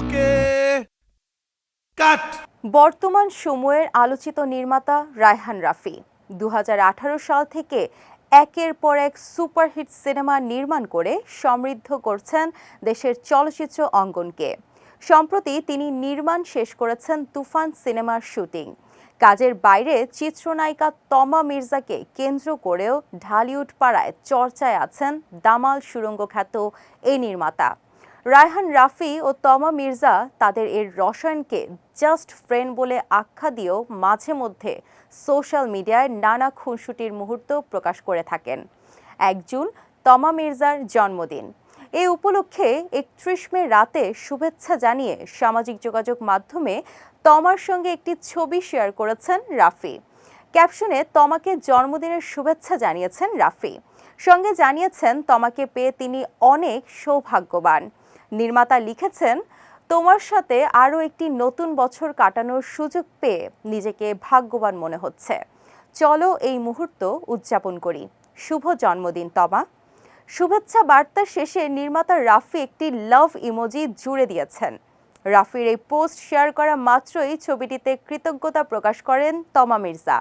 ওকে। কাট। বর্তমান সময়ের আলোচিত নির্মাতা রায়হান রাফি দু হাজার আঠারো সাল থেকে একের পর এক সুপারহিট সিনেমা নির্মাণ করে সমৃদ্ধ করছেন দেশের চলচ্চিত্র অঙ্গনকে। সম্প্রতি তিনি নির্মাণ শেষ করেছেন তুফান সিনেমার শুটিং। কাজের বাইরে চিত্রনায়িকা তমা মির্জাকে কেন্দ্র করেও ঢালিউড পাড়ায় চর্চায় আছেন দামাল সুরঙ্গ খ্যাত এই নির্মাতা। রায়হান রাফি ও তমা মির্জা তাদের এর রসায়নকে জাস্ট ফ্রেন্ড বলে আখ্যা দিয়েও মাঝে মধ্যে সোশ্যাল মিডিয়ায় নানা খুনসুটির মুহূর্ত প্রকাশ করে থাকেন। এক জুন, তমা মির্জার জন্মদিন। এই উপলক্ষে একত্রিশ মে রাতে শুভেচ্ছা জানিয়ে সামাজিক যোগাযোগ মাধ্যমে তমার সঙ্গে একটি ছবি শেয়ার করেছেন রাফি। ক্যাপশনে তমাকে জন্মদিনের শুভেচ্ছা জানিয়েছেন রাফি। সঙ্গে জানিয়েছেন, তমাকে পেয়ে তিনি অনেক সৌভাগ্যবান। নির্মাতা লিখেছেন, তোমার সাথে আরও একটি নতুন বছর কাটানোর সুযোগ পেয়ে নিজেকে ভাগ্যবান মনে হচ্ছে। চলো এই মুহূর্ত উদযাপন করি। শুভ জন্মদিন, তমা। শুভেচ্ছা বার্তার শেষে নির্মাতা রাফি একটি লাভ ইমোজি জুড়ে দিয়েছেন। রাফির এই পোস্ট শেয়ার করা মাত্রই ছবিটিতে কৃতজ্ঞতা প্রকাশ করেন তমা মির্জা।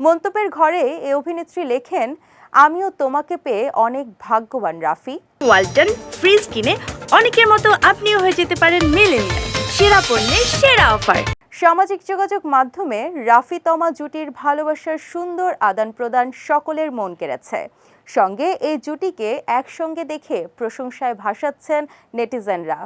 মন্তব্যের ঘরে এ অভিনেত্রী লেখেন আমিও তোমাকে পেয়ে অনেক ভাগ্যবান রাফি। ওয়ালটন ফ্রিজ কিনে অনেকের মতো আপনিও হয়ে যেতে পারেন মিলেনিয়া সেরা পণ্যের সেরা অফার। সামাজিক যোগাযোগ মাধ্যমে রাফি তমা জুটির ভালোবাসার সুন্দর আদান প্রদান সকলের মন কেড়েছে। সঙ্গে এই জুটিকে একসঙ্গে দেখে প্রশংসায় ভাসাচ্ছেন নেটিজেনরা।